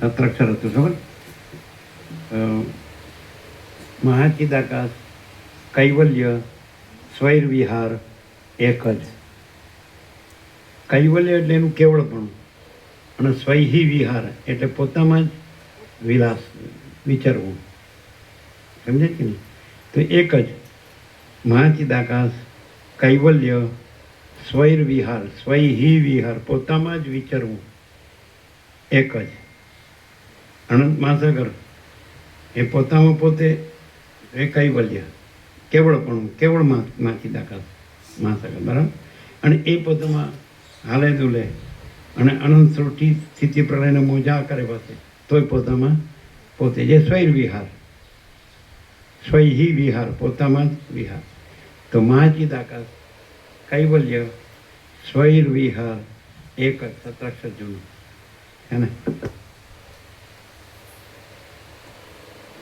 સત્રાક્ષર હતું ખબર મહાચિદાકાશ કૈવલ્ય સ્વૈર વિહાર એક જ કૈવલ્ય એટલે એનું કેવળપણું અને સ્વૈહી વિહાર એટલે પોતામાં જ વિલાસ વિચારવું સમજે કે નહીં તો એક જ મહાચિદાકાશ કૈવલ્ય સ્વૈર વિહાર સ્વૈહી વિહાર પોતામાં જ વિચારવું એક જ અનંત મહાસાગર. એ પોતામાં પોતે એ કૈવલ્ય કેવળપણું કેવળ દાખલ મહાસાગર, બરાબર? અને એ પોતામાં હાલે દુલે. અને અનંત સૃષ્ટિ સ્થિતિ પ્રલયને મોજા કરે પાસે. તોય પોતામાં પોતે જે સ્વૈર વિહાર. સ્વૈહી વિહાર, પોતામાં જ વિહાર. તો મહાચિદ આકાશ કૈવલ્ય સ્વૈર વિહાર એક જ સત્રાક્ષર જૂનું. હે ને?